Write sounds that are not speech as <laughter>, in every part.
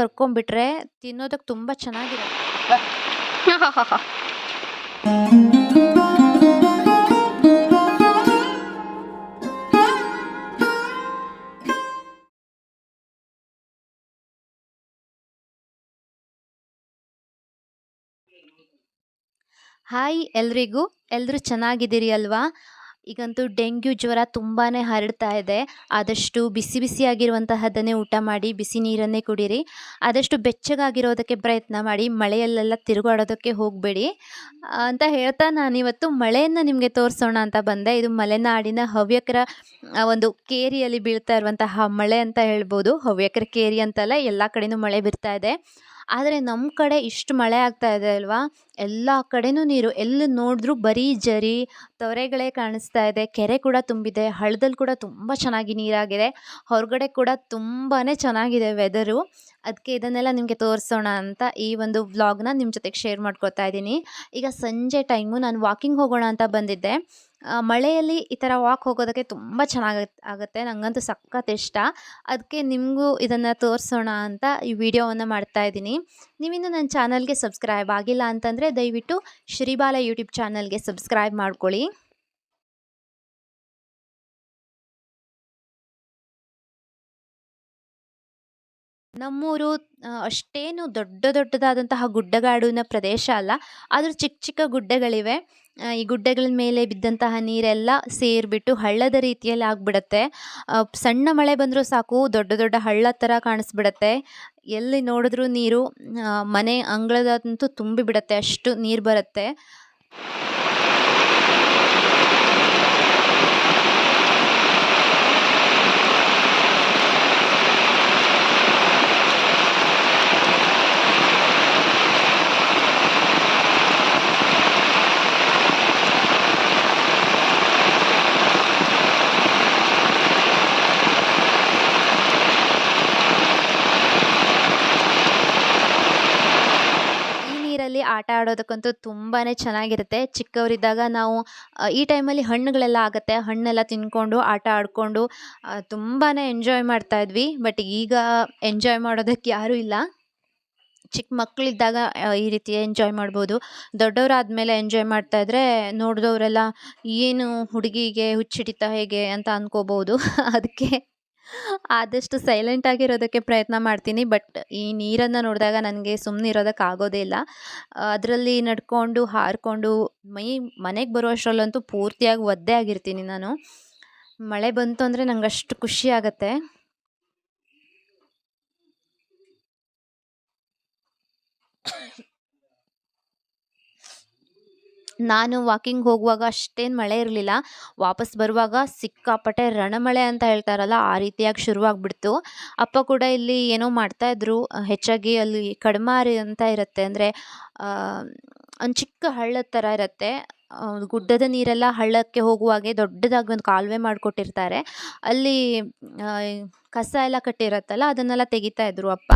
ಕರ್ಕೊಂಬಿಟ್ರೆ ತಿನ್ನೋದಕ್ಕೆ ತುಂಬ ಚೆನ್ನಾಗಿರುತ್ತೆ. ಹಾಯ್ ಎಲ್ರಿಗೂ. ಎಲ್ಲರೂ ಚೆನ್ನಾಗಿದ್ದೀರಿ ಅಲ್ವಾ? ಈಗಂತೂ ಡೆಂಗ್ಯೂ ಜ್ವರ ತುಂಬಾ ಹರಡ್ತಾ ಇದೆ. ಆದಷ್ಟು ಬಿಸಿ ಬಿಸಿಯಾಗಿರುವಂತಹದ್ದನ್ನೇ ಊಟ ಮಾಡಿ, ಬಿಸಿ ನೀರನ್ನೇ ಕುಡೀರಿ. ಆದಷ್ಟು ಬೆಚ್ಚಗಾಗಿರೋದಕ್ಕೆ ಪ್ರಯತ್ನ ಮಾಡಿ, ಮಳೆಯಲ್ಲೆಲ್ಲ ತಿರುಗಾಡೋದಕ್ಕೆ ಹೋಗಬೇಡಿ. ಅಂತ ಹೇಳ್ತಾ ನಾನಿವತ್ತು ಮಳೆಯನ್ನು ನಿಮಗೆ ತೋರಿಸೋಣ ಅಂತ ಬಂದೆ. ಇದು ಮಲೆನಾಡಿನ ಹವ್ಯಕರ ಒಂದು ಕೇರಿಯಲ್ಲಿ ಬೀಳ್ತಾ ಇರುವಂತಹ ಮಳೆ ಅಂತ ಹೇಳ್ಬೋದು. ಹವ್ಯಕರ ಕೇರಿ ಅಂತಲ್ಲ, ಎಲ್ಲ ಕಡೆನೂ ಮಳೆ ಬೀರ್ತಾ ಇದೆ. ಆದರೆ ನಮ್ಮ ಕಡೆ ಇಷ್ಟು ಮಳೆ ಆಗ್ತಾ ಇದೆ ಅಲ್ವಾ? ಎಲ್ಲ ಕಡೆನೂ ನೀರು. ಎಲ್ಲಿ ನೋಡಿದ್ರೂ ಬರೀ ಜರಿ, ತೊರೆಗಳೇ ಕಾಣಿಸ್ತಾ ಇದೆ. ಕೆರೆ ಕೂಡ ತುಂಬಿದೆ. ಹಳ್ಳದಲ್ಲಿ ಕೂಡ ತುಂಬ ಚೆನ್ನಾಗಿ ನೀರಾಗಿದೆ. ಹೊರಗಡೆ ಕೂಡ ತುಂಬಾ ಚೆನ್ನಾಗಿದೆ ವೆದರು ಅದಕ್ಕೆ ಇದನ್ನೆಲ್ಲ ನಿಮಗೆ ತೋರಿಸೋಣ ಅಂತ ಈ ಒಂದು ವ್ಲಾಗ್ನ ನಿಮ್ಮ ಜೊತೆಗೆ ಶೇರ್ ಮಾಡ್ಕೊತಾ ಇದ್ದೀನಿ ಈಗ ಸಂಜೆ ಟೈಮು ನಾನು ವಾಕಿಂಗ್ ಹೋಗೋಣ ಅಂತ ಬಂದಿದ್ದೆ. ಮಳೆಯಲ್ಲಿ ಈ ಥರ ವಾಕ್ ಹೋಗೋದಕ್ಕೆ ತುಂಬ ಚೆನ್ನಾಗಿ ಆಗುತ್ತೆ. ನನಗಂತೂ ಸಖತ್ ಇಷ್ಟ. ಅದಕ್ಕೆ ನಿಮಗೂ ಇದನ್ನು ತೋರಿಸೋಣ ಅಂತ ಈ ವಿಡಿಯೋವನ್ನು ಮಾಡ್ತಾ ಇದ್ದೀನಿ. ನೀವಿನ್ನು ನನ್ನ ಚಾನಲ್ಗೆ ಸಬ್ಸ್ಕ್ರೈಬ್ ಆಗಿಲ್ಲ ಅಂತಂದರೆ ದಯವಿಟ್ಟು ಶ್ರೀಬಾಲ ಯೂಟ್ಯೂಬ್ ಚಾನಲ್ಗೆ ಸಬ್ಸ್ಕ್ರೈಬ್ ಮಾಡ್ಕೊಳ್ಳಿ. ನಮ್ಮೂರು ಅಷ್ಟೇನು ದೊಡ್ಡ ದೊಡ್ಡದಾದಂತಹ ಗುಡ್ಡಗಾಡಿನ ಪ್ರದೇಶ ಅಲ್ಲ. ಆದರೂ ಚಿಕ್ಕ ಚಿಕ್ಕ ಗುಡ್ಡಗಳಿವೆ. ಈ ಗುಡ್ಡಗಳ ಮೇಲೆ ಬಿದ್ದಂತಹ ನೀರೆಲ್ಲ ಸೇರಿಬಿಟ್ಟು ಹಳ್ಳದ ರೀತಿಯಲ್ಲಿ ಆಗಿಬಿಡತ್ತೆ. ಸಣ್ಣ ಮಳೆ ಬಂದರೂ ಸಾಕು, ದೊಡ್ಡ ದೊಡ್ಡ ಹಳ್ಳ ಥರ ಕಾಣಿಸ್ಬಿಡತ್ತೆ. ಎಲ್ಲಿ ನೋಡಿದ್ರೂ ನೀರು ಮನೆ ಅಂಗಳದಂತೂ ತುಂಬಿ ಬಿಡತ್ತೆ ಅಷ್ಟು ನೀರು ಬರುತ್ತೆ ಈ ನೀರಲ್ಲಿ ಆಟ ಆಡೋದಕ್ಕಂತೂ ತುಂಬಾ ಚೆನ್ನಾಗಿರುತ್ತೆ. ಚಿಕ್ಕವರಿದ್ದಾಗ ನಾವು ಈ ಟೈಮಲ್ಲಿ ಹಣ್ಣುಗಳೆಲ್ಲ ಆಗುತ್ತೆ. ಹಣ್ಣೆಲ್ಲ ತಿನ್ಕೊಂಡು, ಆಟ ಆಡಿಕೊಂಡು ತುಂಬಾ ಎಂಜಾಯ್ ಮಾಡ್ತಾ ಇದ್ವಿ. ಬಟ್ ಈಗ ಎಂಜಾಯ್ ಮಾಡೋದಕ್ಕೆ ಯಾರೂ ಇಲ್ಲ. ಚಿಕ್ಕ ಮಕ್ಕಳಿದ್ದಾಗ ಈ ರೀತಿ ಎಂಜಾಯ್ ಮಾಡ್ಬೋದು. ದೊಡ್ಡವರಾದ್ಮೇಲೆ ಎಂಜಾಯ್ ಮಾಡ್ತಾ ಇದ್ರೆ ನೋಡಿದವರೆಲ್ಲ, ಏನು ಹುಡುಗಿಗೆ ಹುಚ್ಚಿಡಿತಾ ಹೇಗೆ? ಅಂತ ಅನ್ಕೋಬೋದು <laughs> ಅದಕ್ಕೆ ಆದಷ್ಟು ಸೈಲೆಂಟ್ ಆಗಿರೋದಕ್ಕೆ ಪ್ರಯತ್ನ ಮಾಡ್ತೀನಿ ಬಟ್ ಈ ನೀರನ್ನು ನೋಡಿದಾಗ ನನಗೆ ಸುಮ್ಮನೆ ಇರೋದಕ್ಕೆ ಆಗೋದೇ ಇಲ್ಲ. ಅದರಲ್ಲಿ ನಡ್ಕೊಂಡು, ಹಾರಿಕೊಂಡು, ಮೈ, ಮನೆಗೆ ಬರೋ ಅಷ್ಟರಲ್ಲಂತೂ ಪೂರ್ತಿಯಾಗಿ ಒದ್ದೆ ಆಗಿರ್ತೀನಿ ನಾನು. ಮಳೆ ಬಂತು ಅಂದರೆ ನಂಗೆ ಅಷ್ಟು ಖುಷಿ ಆಗುತ್ತೆ. ನಾನು ವಾಕಿಂಗ್ ಹೋಗುವಾಗ ಅಷ್ಟೇನು ಮಳೆ ಇರಲಿಲ್ಲ. ವಾಪಸ್ ಬರುವಾಗ ಸಿಕ್ಕಾಪಟ್ಟೆ ರಣಮಳೆ ಅಂತ ಹೇಳ್ತಾರಲ್ಲ, ಆ ರೀತಿಯಾಗಿ ಶುರುವಾಗ್ಬಿಡ್ತು. ಅಪ್ಪ ಕೂಡ ಇಲ್ಲಿ ಏನೋ ಮಾಡ್ತಾಯಿದ್ರು ಹೆಚ್ಚಾಗಿ ಅಲ್ಲಿ ಕಡಮಾರಿ ಅಂತ ಇರುತ್ತೆ ಅಂದರೆ ಒಂದು ಚಿಕ್ಕ ಹಳ್ಳದ ಥರ ಇರುತ್ತೆ. ಗುಡ್ಡದ ನೀರೆಲ್ಲ ಹಳ್ಳಕ್ಕೆ ಹೋಗುವಾಗೆ ದೊಡ್ಡದಾಗಿ ಒಂದು ಕಾಲುವೆ ಮಾಡಿಕೊಟ್ಟಿರ್ತಾರೆ. ಅಲ್ಲಿ ಕಸ ಎಲ್ಲ ಕಟ್ಟಿರುತ್ತಲ್ಲ, ಅದನ್ನೆಲ್ಲ ತೆಗಿತಾ ಇದ್ರು ಅಪ್ಪ.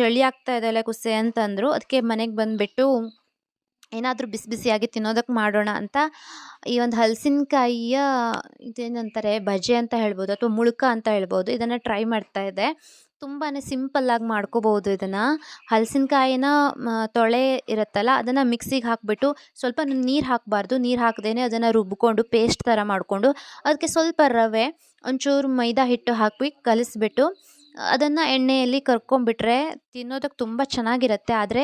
ಚಳಿ ಆಗ್ತಾ ಇದೆ ಕುಸೆ ಅಂತಂದರು ಅದಕ್ಕೆ ಮನೆಗೆ ಬಂದುಬಿಟ್ಟು ಏನಾದರೂ ಬಿಸಿ ಬಿಸಿಯಾಗಿ ತಿನ್ನೋದಕ್ಕೆ ಮಾಡೋಣ ಅಂತ ಈ ಒಂದು ಹಲಸಿನಕಾಯಿಯ ಇದೇನಂತಾರೆ, ಬಜೆ ಅಂತ ಹೇಳ್ಬೋದು ಅಥವಾ ಮುಳುಕ ಅಂತ ಹೇಳ್ಬೋದು, ಇದನ್ನು ಟ್ರೈ ಮಾಡ್ತಾ ಇದೆ. ತುಂಬಾ ಸಿಂಪಲ್ಲಾಗಿ ಮಾಡ್ಕೋಬೋದು ಇದನ್ನು. ಹಲಸಿನಕಾಯಿನ ತೊಳೆ ಇರುತ್ತಲ್ಲ, ಅದನ್ನು ಮಿಕ್ಸಿಗೆ ಹಾಕಿಬಿಟ್ಟು ಸ್ವಲ್ಪ ನೀರು ಹಾಕಬಾರ್ದು. ನೀರು ಹಾಕದೇ ಅದನ್ನು ರುಬ್ಬಿಕೊಂಡು ಪೇಸ್ಟ್ ಥರ ಮಾಡಿಕೊಂಡು ಅದಕ್ಕೆ ಸ್ವಲ್ಪ ರವೆ, ಒಂಚೂರು ಮೈದಾ ಹಿಟ್ಟು ಹಾಕಿ ಕಲಿಸ್ಬಿಟ್ಟು ಅದನ್ನು ಎಣ್ಣೆಯಲ್ಲಿ ಕರ್ಕೊಂಡ್ಬಿಟ್ರೆ ತಿನ್ನೋದಕ್ಕೆ ತುಂಬ ಚೆನ್ನಾಗಿರುತ್ತೆ. ಆದರೆ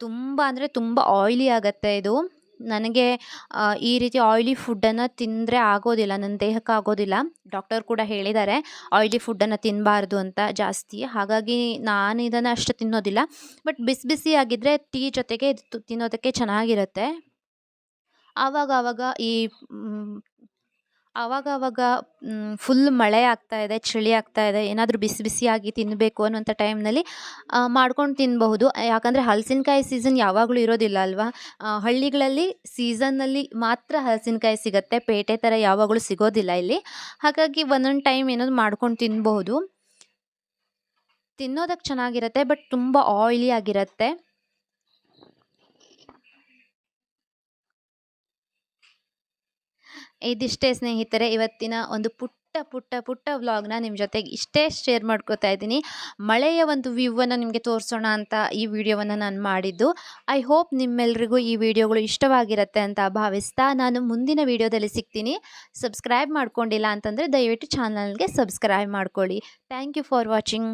ತುಂಬ ಅಂದರೆ ತುಂಬ ಆಯ್ಲಿ ಆಗುತ್ತೆ ಇದು. ನನಗೆ ಈ ರೀತಿ ಆಯ್ಲಿ ಫುಡ್ಡನ್ನು ತಿಂದರೆ ಆಗೋದಿಲ್ಲ ನನ್ನ ದೇಹಕ್ಕೆ ಆಗೋದಿಲ್ಲ. ಡಾಕ್ಟರ್ ಕೂಡ ಹೇಳಿದ್ದಾರೆ ಆಯ್ಲಿ ಫುಡ್ಡನ್ನು ತಿನ್ನಬಾರ್ದು ಅಂತ ಜಾಸ್ತಿ. ಹಾಗಾಗಿ ನಾನು ಇದನ್ನು ಅಷ್ಟು ತಿನ್ನೋದಿಲ್ಲ. ಬಟ್ ಬಿಸಿ ಬಿಸಿ ಆಗಿದ್ದರೆ ಟೀ ಜೊತೆಗೆ ತಿನ್ನೋದಕ್ಕೆ ಚೆನ್ನಾಗಿರುತ್ತೆ. ಆವಾಗ ಆವಾಗ ಈ ಆವಾಗ ಫುಲ್ ಮಳೆ ಆಗ್ತಾ ಇದೆ, ಚಳಿ ಆಗ್ತಾ ಇದೆ, ಏನಾದರೂ ಬಿಸಿ ಬಿಸಿಯಾಗಿ ತಿನ್ನಬೇಕು ಅನ್ನುವಂಥ ಟೈಮ್ನಲ್ಲಿ ಮಾಡ್ಕೊಂಡು ತಿನ್ನಬಹುದು ಯಾಕಂದರೆ ಹಲಸಿನಕಾಯಿ ಸೀಸನ್ ಯಾವಾಗಲೂ ಇರೋದಿಲ್ಲ ಅಲ್ವಾ? ಹಳ್ಳಿಗಳಲ್ಲಿ ಸೀಸನ್ನಲ್ಲಿ ಮಾತ್ರ ಹಲಸಿನಕಾಯಿ ಸಿಗುತ್ತೆ, ಪೇಟೆ ಥರ ಯಾವಾಗಲೂ ಸಿಗೋದಿಲ್ಲ ಇಲ್ಲಿ. ಹಾಗಾಗಿ ಒಂದೊಂದು ಟೈಮ್ ಏನಾದ್ರು ಮಾಡ್ಕೊಂಡು ತಿನ್ನಬಹುದು ತಿನ್ನೋದಕ್ಕೆ ಚೆನ್ನಾಗಿರುತ್ತೆ ಬಟ್ ತುಂಬ ಆಯ್ಲಿ ಆಗಿರುತ್ತೆ. ಇದಿಷ್ಟೇ ಸ್ನೇಹಿತರೆ, ಇವತ್ತಿನ ಒಂದು ಪುಟ್ಟ ಪುಟ್ಟ ಪುಟ್ಟ ವ್ಲಾಗ್ನ ನಿಮ್ಮ ಜೊತೆಗೆ ಇಷ್ಟೇ ಶೇರ್ ಮಾಡ್ಕೋತಾ ಇದ್ದೀನಿ. ಮಳೆಯ ಒಂದು ವ್ಯೂವನ್ನು ನಿಮಗೆ ತೋರಿಸೋಣ ಅಂತ ಈ ವಿಡಿಯೋವನ್ನು ನಾನು ಮಾಡಿದ್ದು. ಐ ಹೋಪ್ ನಿಮ್ಮೆಲ್ರಿಗೂ ಈ ವಿಡಿಯೋಗಳು ಇಷ್ಟವಾಗಿರುತ್ತೆ ಅಂತ ಭಾವಿಸ್ತಾ ನಾನು ಮುಂದಿನ ವಿಡಿಯೋದಲ್ಲಿ ಸಿಗ್ತೀನಿ. ಸಬ್ಸ್ಕ್ರೈಬ್ ಮಾಡ್ಕೊಂಡಿಲ್ಲ ಅಂತಂದರೆ ದಯವಿಟ್ಟು ಚಾನಲ್ಗೆ ಸಬ್ಸ್ಕ್ರೈಬ್ ಮಾಡ್ಕೊಳ್ಳಿ. Thank you for watching